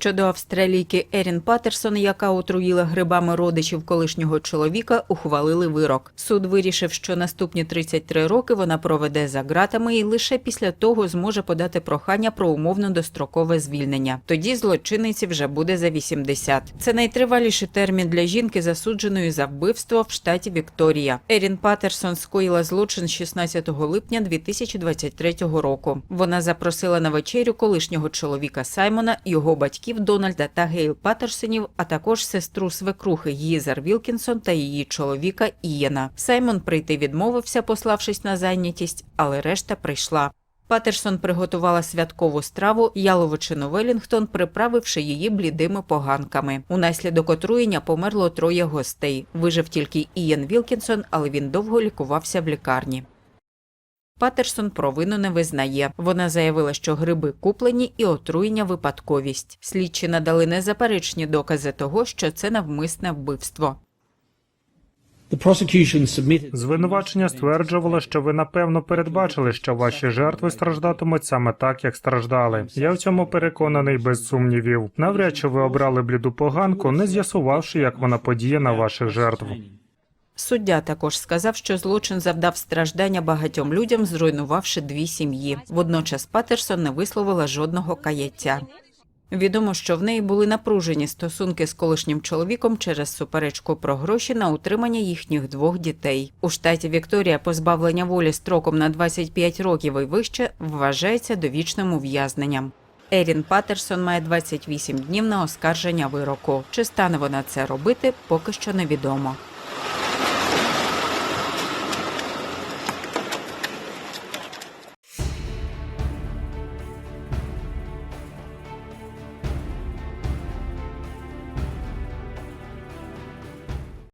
Щодо австралійки Ерін Паттерсон, яка отруїла грибами родичів колишнього чоловіка, ухвалили вирок. Суд вирішив, що наступні 33 роки вона проведе за ґратами і лише після того зможе подати прохання про умовно дострокове звільнення. Тоді злочинниці вже буде за 80. Це найтриваліший термін для жінки, засудженої за вбивство в штаті Вікторія. Ерін Паттерсон скоїла злочин 16 липня 2023 року. Вона запросила на вечерю колишнього чоловіка Саймона, його батьків Дональда та Гейл Паттерсонів, а також сестру свекрухи Їзер Вілкінсон та її чоловіка Ієна. Саймон прийти відмовився, пославшись на зайнятість, але решта прийшла. Патерсон приготувала святкову страву яловичину Велінгтон, приправивши її блідими поганками. Унаслідок отруєння померло троє гостей. Вижив тільки Ієн Вілкінсон, але він довго лікувався в лікарні. Патерсон провину не визнає. Вона заявила, що гриби куплені і отруєння випадковість. Слідчі надали незаперечні докази того, що це навмисне вбивство. Звинувачення стверджувало, що ви напевно передбачили, що ваші жертви страждатимуть саме так, як страждали. Я в цьому переконаний без сумнівів. Навряд чи ви обрали бліду поганку, не з'ясувавши, як вона подіє на ваших жертв. Суддя також сказав, що злочин завдав страждання багатьом людям, зруйнувавши дві сім'ї. Водночас Патерсон не висловила жодного каяття. Відомо, що в неї були напружені стосунки з колишнім чоловіком через суперечку про гроші на утримання їхніх двох дітей. У штаті Вікторія позбавлення волі строком на 25 років і вище вважається довічним ув'язненням. Ерін Патерсон має 28 днів на оскарження вироку. Чи стане вона це робити, поки що невідомо.